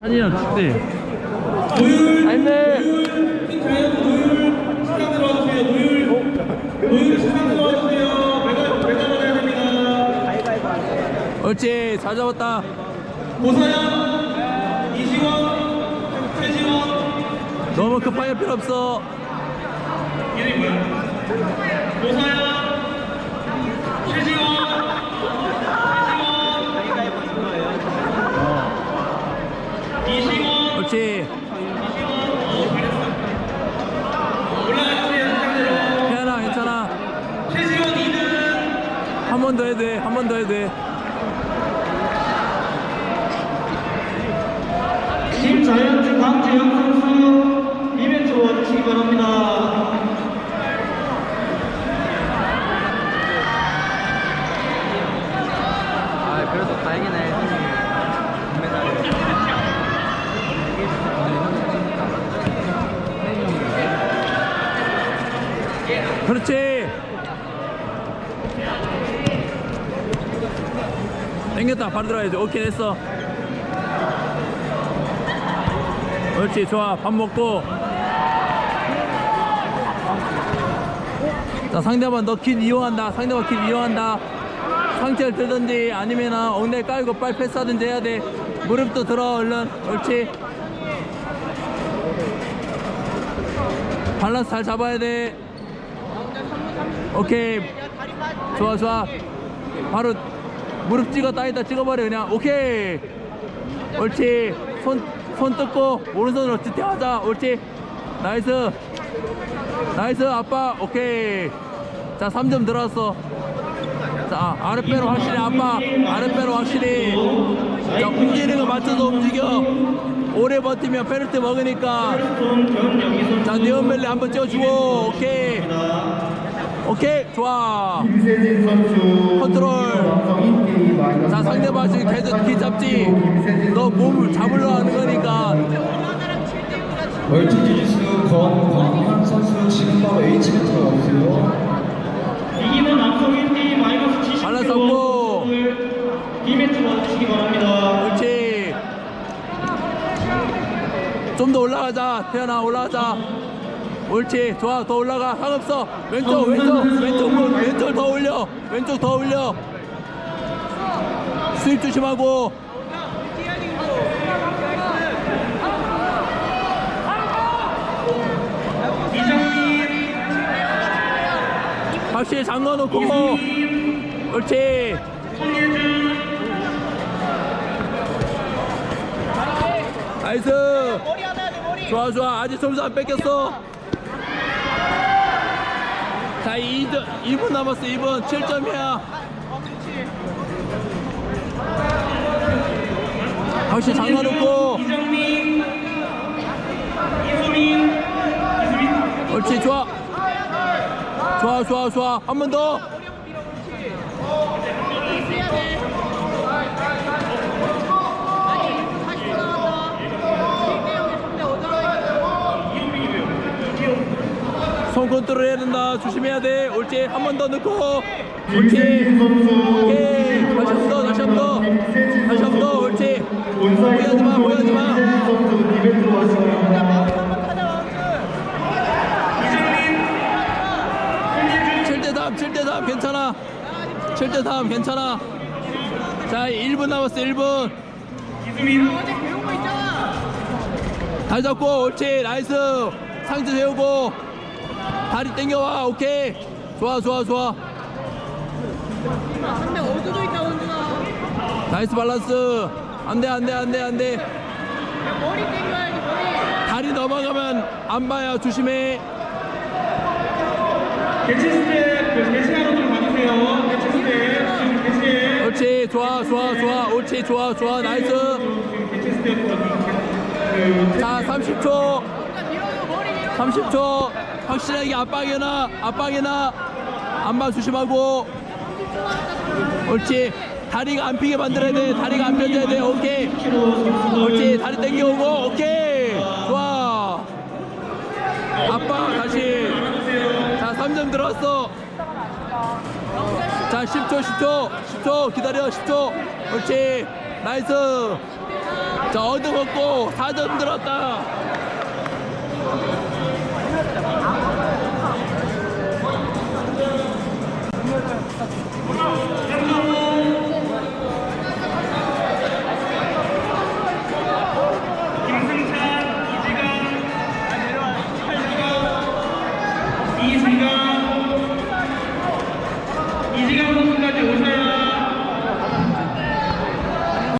사진이랑 찍대. 노율 안돼. 노율 시간 들어와주세요 노율 노율 시간 들어와주세요 배가 배가 받아야 됩니다 옳지. 잘 잡았다. 고사양 이시원 최지원 너무 급하게 필요 없어. 이름이 뭐야 고사양 태연아 괜찮아. 2등 한번 더 해야 돼. 한 번 더 해야 돼. 팀 자이언트 강재영 선수 이벤트 와주시기 바랍니다. 아 그래도 다행이네 형이 금메달 그렇지. 당겼다. 바로 들어야지. 오케이 됐어. 옳지. 좋아. 밥 먹고. 자 상대방 너킷 이용한다. 상대방 킷 이용한다. 상체를 들든지 아니면 엉덩이 깔고 빨리 패스하든지 해야 돼. 무릎도 들어 얼른. 옳지. 밸런스 잘 잡아야 돼. 오케이. 좋아, 좋아. 바로 무릎 찍어 따위다 찍어버려, 그냥. 오케이. 옳지. 손, 손 뜯고, 오른손으로 지탱하자. 옳지. 나이스. 나이스, 아빠. 오케이. 자, 3점 들어왔어. 자, 아랫배로 확실히, 아빠. 아랫배로 확실히. 자, 움직이는 거 맞춰서 움직여. 오래 버티면 페널티 먹으니까. 자, 니언벨리 한번 찍어주고. 오케이. 오케이. 좋아. 컨트롤. 자, 상대방 지금 계속 기 잡지. 너 몸을 잡으려 하는 거니까. 멀티 주짓수 권광현 선수 지금 바로 H멘트로 와주세요. 이기는 남성 1대 마이너스 70kg 발라서 고. 이벤트 와주시기 바랍니다. 그렇지. 좀 더 올라가자. 태연아, 올라가자. 옳지. 좋아. 더 올라가. 상없어. 왼쪽, 왼쪽, 왼쪽, 문, 왼쪽 더 올려. 왼쪽 더 올려. 수입 조심하고. 이정민, 확실히 잠궈 놓고. 옳지. 나이스. 좋아, 좋아. 아직 점수 안 뺏겼어. 자, 2분, 2분 남았어. 2분. 7점이야. 확실히 잠궈 놓고. 이정민, 이수민, 이수민, 옳지 좋아 좋아 좋아 좋아 한 번더 손 컨트롤 해야 된다 조심해야 돼 옳지 한 번 더 넣고 선수 오케이 다시 한번더 다시 한번더 김세진 다시 한번더 선수 옳지 본사에 모여하지 마 모여하지 마 김세진 선수 이벤트 와주시기 바랍니다. 7대 3, 7대 3 괜찮아. 7대 3 괜찮아. 자, 1분 남았어. 1분. 이수민, 다리 잡고 옳지. 나이스. 상체 세우고 다리 당겨와. 오케이. 좋아, 좋아, 좋아. 근데 어디도 있다 원준아 나이스 밸런스. 안 돼, 안 돼, 안 돼, 안 돼. 머리 땡겨야지 머리 다리 넘어가면 안 봐요. 조심해. 개체 스텝, 그 개체하러 좀 가주세요. 개체 스텝, 지금 개체. 옳지. 좋아, 좋아, 좋아. 옳지. 좋아, 좋아. 나이스. 그, 자, 30초. 30초. 확실하게 압박이나, 압박이나. 안봐 조심하고. 옳지. 다리가 안 피게 만들어야 돼. 다리가 안 펴져야 돼. 오케이. 옳지. 다리 당겨오고. 오케이. 좋아. 아빠 다시. 자, 3점 들어왔어. 자, 10초, 10초. 10초. 기다려. 10초. 옳지. 나이스. 자 얻어먹고 4점 들었다